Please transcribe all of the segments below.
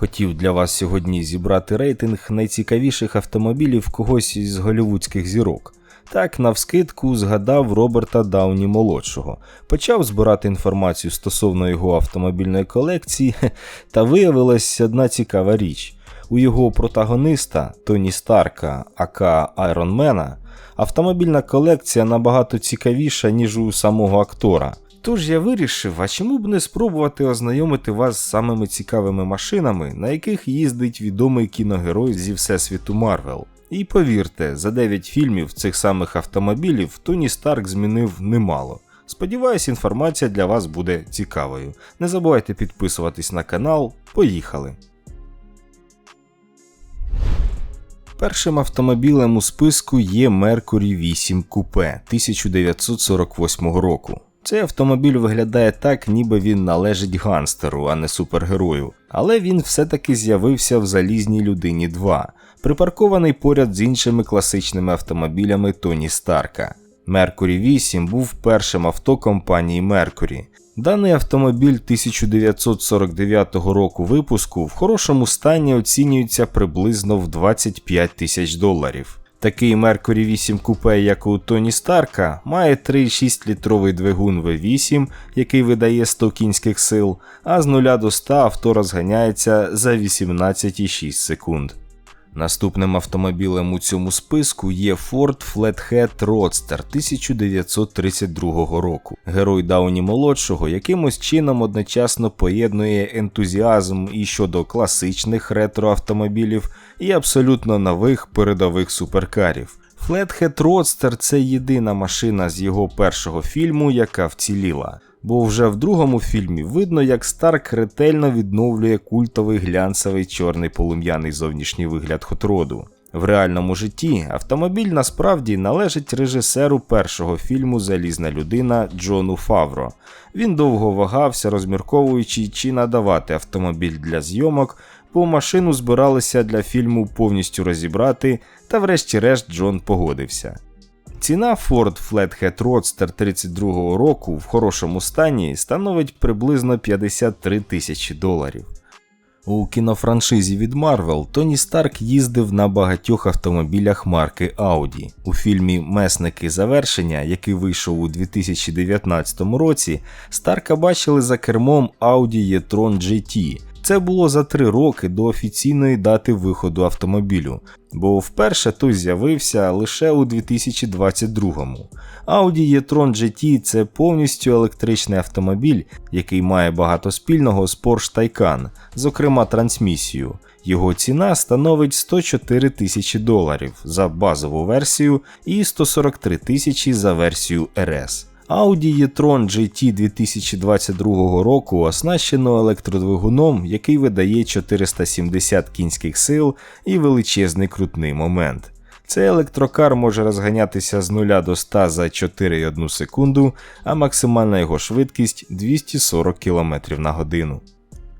Хотів для вас сьогодні зібрати рейтинг найцікавіших автомобілів когось із голівудських зірок. Так, навскидку згадав Роберта Дауні молодшого, почав збирати інформацію стосовно його автомобільної колекції, та виявилась одна цікава річ. У його протагониста Тоні Старка, ака Айронмена, автомобільна колекція набагато цікавіша, ніж у самого актора. Тож я вирішив, а чому б не спробувати ознайомити вас з самими цікавими машинами, на яких їздить відомий кіногерой зі всесвіту Марвел. І повірте, за 9 фільмів цих самих автомобілів Тоні Старк змінив немало. Сподіваюсь, інформація для вас буде цікавою. Не забувайте підписуватись на канал. Поїхали! Першим автомобілем у списку є Mercury 8 Coupe 1948 року. Цей автомобіль виглядає так, ніби він належить ганстеру, а не супергерою. Але він все-таки з'явився в залізній людині 2, припаркований поряд з іншими класичними автомобілями Тоні Старка. Mercury 8 був першим авто компанії Mercury. Даний автомобіль 1949 року випуску в хорошому стані оцінюється приблизно в 25 тисяч доларів. Такий Mercury 8 купе, як у Тоні Старка, має 3,6 літровий двигун V8, який видає 100 кінських сил, а з 0 до 100 авто розганяється за 18,6 секунд. Наступним автомобілем у цьому списку є Ford Flathead Roadster 1932 року. Герой Дауні молодшого якимось чином одночасно поєднує ентузіазм і щодо класичних ретро-автомобілів, і абсолютно нових передових суперкарів. Flathead Roadster – це єдина машина з його першого фільму, яка вціліла бо вже в другому фільмі видно, як Старк ретельно відновлює культовий глянцевий чорний полум'яний зовнішній вигляд хотроду. В реальному житті автомобіль насправді належить режисеру першого фільму Залізна людина Джону Фавро. Він довго вагався, розмірковуючи, чи надавати автомобіль для зйомок, бо машину збиралися для фільму повністю розібрати, та врешті-решт Джон погодився. Ціна Ford Flathead Roadster 32 року в хорошому стані становить приблизно 53 тисячі доларів. У кінофраншизі від Marvel Тоні Старк їздив на багатьох автомобілях марки Audi. У фільмі Месники завершення, який вийшов у 2019 році, Старка бачили за кермом Audi e-tron GT. Це було за три роки до офіційної дати виходу автомобілю, бо вперше той з'явився лише у 2022-му. Audi e-tron GT це повністю електричний автомобіль, який має багато спільного з Porsche Taycan, зокрема трансмісію. Його ціна становить 104 тисячі доларів за базову версію і 143 тисячі за версію RS. Audi e-tron GT 2022 року оснащено електродвигуном, який видає 470 кінських сил і величезний крутний момент. Цей електрокар може розганятися з 0 до 100 за 4,1 секунду, а максимальна його швидкість 240 км на годину.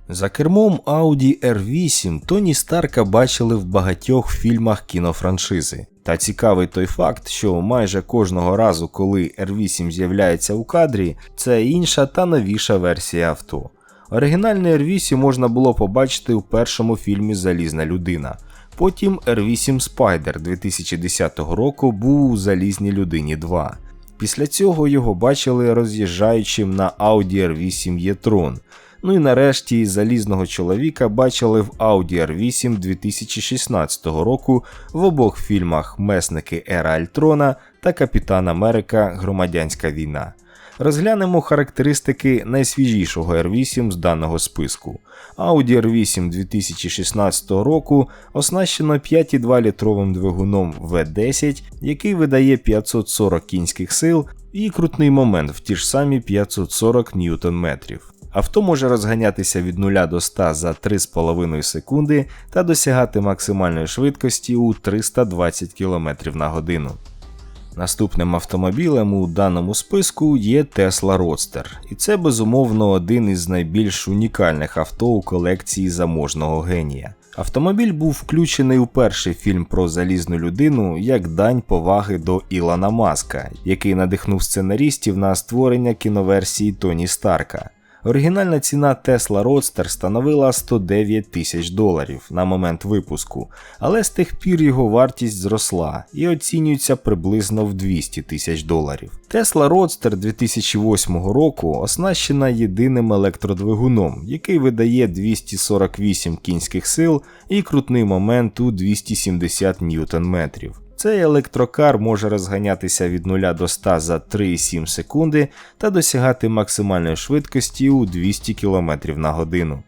За кермом Audi R8 Тоні Старка бачили в багатьох фільмах кінофраншизи. Та цікавий той факт, що майже кожного разу, коли R8 з'являється у кадрі, це інша та новіша версія авто. Оригінальний R8 можна було побачити у першому фільмі Залізна людина. Потім R8 Spider 2010 року був у Залізній людині 2. Після цього його бачили роз'їжджаючим на Audi R8 e-tron. Ну і нарешті залізного чоловіка бачили в Audi R8 2016 року в обох фільмах Месники Ера Альтрона та Капітан Америка Громадянська війна. Розглянемо характеристики найсвіжішого R8 з даного списку. Audi R8 2016 року оснащено 5,2 літровим двигуном V10, який видає 540 кінських сил і крутний момент в ті ж самі 540 ньютон-метрів. Авто може розганятися від 0 до 100 за 3,5 секунди та досягати максимальної швидкості у 320 км на годину. Наступним автомобілем у даному списку є Tesla Roadster, і це безумовно один із найбільш унікальних авто у колекції заможного генія. Автомобіль був включений у перший фільм про залізну людину як дань поваги до Ілона Маска, який надихнув сценарістів на створення кіноверсії Тоні Старка. Оригінальна ціна Tesla Roadster становила 109 тисяч доларів на момент випуску, але з тих пір його вартість зросла і оцінюється приблизно в 200 тисяч доларів. Tesla Roadster 2008 року оснащена єдиним електродвигуном, який видає 248 кінських сил і крутний момент у 270 ньютон-метрів. Цей електрокар може розганятися від 0 до 100 за 3,7 секунди та досягати максимальної швидкості у 200 км на годину.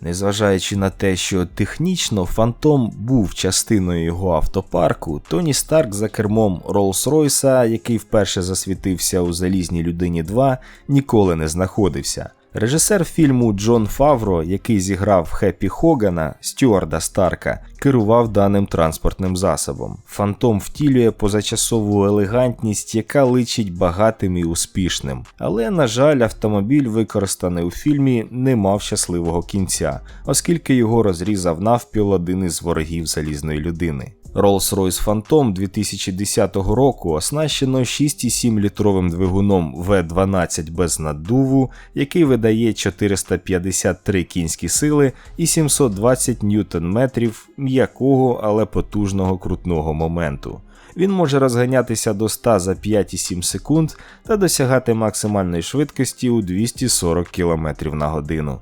Незважаючи на те, що технічно Фантом був частиною його автопарку, Тоні Старк за кермом Rolls-Royce, який вперше засвітився у Залізній людині 2, ніколи не знаходився. Режисер фільму Джон Фавро, який зіграв Хеппі Хогана, Стюарда Старка, керував даним транспортним засобом. Фантом втілює позачасову елегантність, яка личить багатим і успішним. Але, на жаль, автомобіль, використаний у фільмі, не мав щасливого кінця, оскільки його розрізав навпіл один із ворогів залізної людини. Rolls-Royce Phantom 2010 року оснащено 6,7 літровим двигуном V12 без наддуву, який видає 453 кінські сили і 720 ньютон-метрів м'якого, але потужного крутного моменту. Він може розганятися до 100 за 5,7 секунд та досягати максимальної швидкості у 240 км на годину.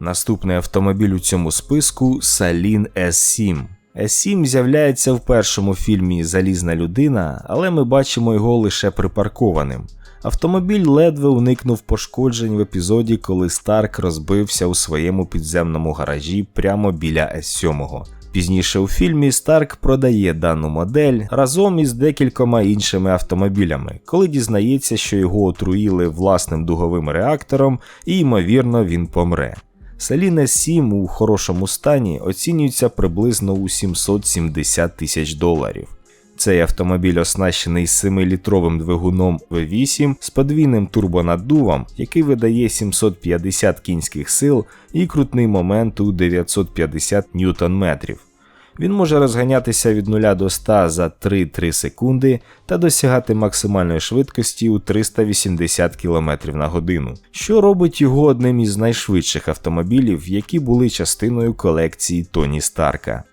Наступний автомобіль у цьому списку Salin S7. S7 з'являється в першому фільмі Залізна людина, але ми бачимо його лише припаркованим. Автомобіль ледве уникнув пошкоджень в епізоді, коли Старк розбився у своєму підземному гаражі прямо біля S7. Пізніше у фільмі Старк продає дану модель разом із декількома іншими автомобілями, коли дізнається, що його отруїли власним дуговим реактором і, ймовірно, він помре. Саліне 7 у хорошому стані оцінюється приблизно у 770 тисяч доларів. Цей автомобіль оснащений 7-літровим двигуном V8 з подвійним турбонаддувом, який видає 750 кінських сил і крутний момент у 950 ньютон-метрів. Він може розганятися від 0 до 100 за 3-3 секунди та досягати максимальної швидкості у 380 км на годину, що робить його одним із найшвидших автомобілів, які були частиною колекції Тоні Старка.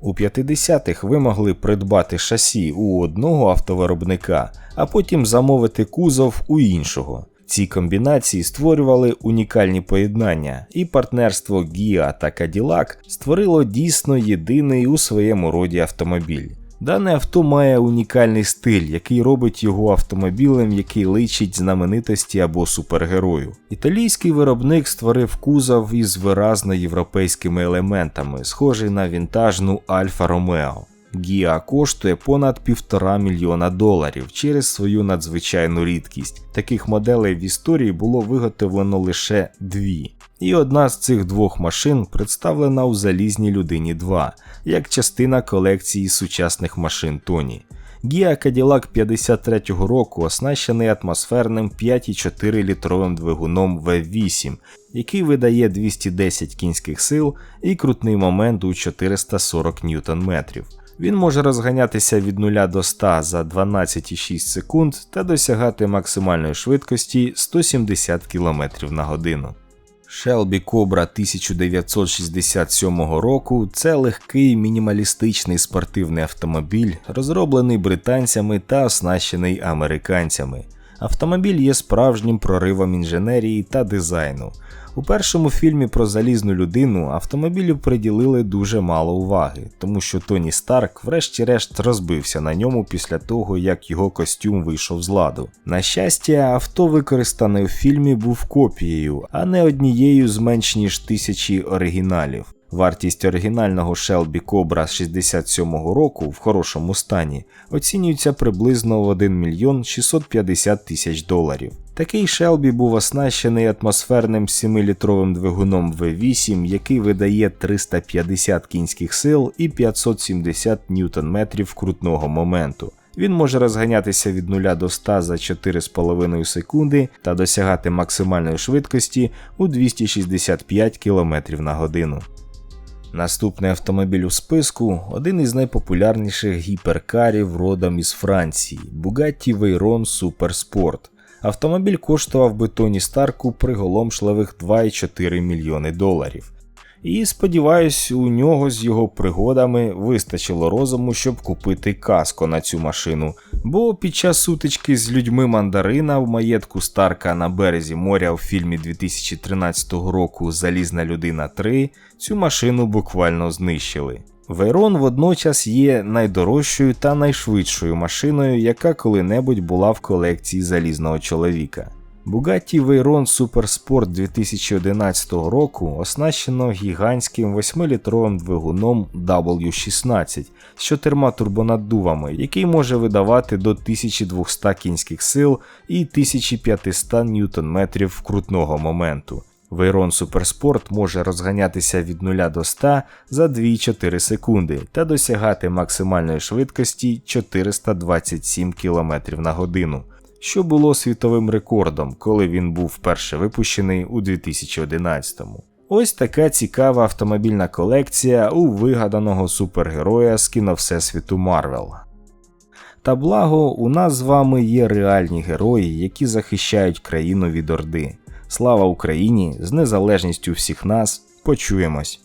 У 50-х ви могли придбати шасі у одного автовиробника, а потім замовити кузов у іншого. Ці комбінації створювали унікальні поєднання, і партнерство Gia та Cadillac створило дійсно єдиний у своєму роді автомобіль. Дане авто має унікальний стиль, який робить його автомобілем, який личить знаменитості або супергерою. Італійський виробник створив кузов із виразно європейськими елементами, схожий на вінтажну Альфа Ромео. Гіа коштує понад півтора мільйона доларів через свою надзвичайну рідкість. Таких моделей в історії було виготовлено лише дві. І одна з цих двох машин представлена у Залізній людині 2 як частина колекції сучасних машин Тоні. Gia Cadillac 53-го року оснащений атмосферним 5,4 літровим двигуном V8, який видає 210 кінських сил і крутний момент у 440 ньютон-метрів. Він може розганятися від 0 до 100 за 12,6 секунд та досягати максимальної швидкості 170 км на годину. Shelby Cobra 1967 року це легкий мінімалістичний спортивний автомобіль, розроблений британцями та оснащений американцями. Автомобіль є справжнім проривом інженерії та дизайну. У першому фільмі про залізну людину автомобілю приділили дуже мало уваги, тому що Тоні Старк, врешті-решт, розбився на ньому після того, як його костюм вийшов з ладу. На щастя, авто, використане у фільмі, був копією, а не однією з менш ніж тисячі оригіналів. Вартість оригінального Shelby Cobra 67-го року в хорошому стані оцінюється приблизно в 1 мільйон 650 тисяч доларів. Такий Shelby був оснащений атмосферним 7-літровим двигуном V8, який видає 350 кінських сил і 570 ньютон-метрів крутного моменту. Він може розганятися від 0 до 100 за 4,5 секунди та досягати максимальної швидкості у 265 км на годину. Наступний автомобіль у списку один із найпопулярніших гіперкарів родом із Франції Bugatti Veyron Supersport. Автомобіль коштував би Тоні Старку приголомшливих 2,4 мільйони доларів. І сподіваюсь, у нього з його пригодами вистачило розуму, щоб купити каско на цю машину. Бо під час сутички з людьми мандарина в маєтку Старка на березі моря у фільмі 2013 року Залізна людина 3 цю машину буквально знищили. Вейрон водночас є найдорожчою та найшвидшою машиною, яка коли-небудь була в колекції залізного чоловіка. Bugatti Veyron Supersport 2011 року оснащено гігантським 8-літровим двигуном W16 з чотирма турбонаддувами, який може видавати до 1200 кінських сил і 1500 ньютон-метрів вкрутного моменту. Veyron Supersport може розганятися від 0 до 100 за 2,4 секунди та досягати максимальної швидкості 427 км на годину що було світовим рекордом, коли він був вперше випущений у 2011-му. Ось така цікава автомобільна колекція у вигаданого супергероя з кіно Всесвіту Марвел. Та благо, у нас з вами є реальні герої, які захищають країну від Орди. Слава Україні! З незалежністю всіх нас почуємось!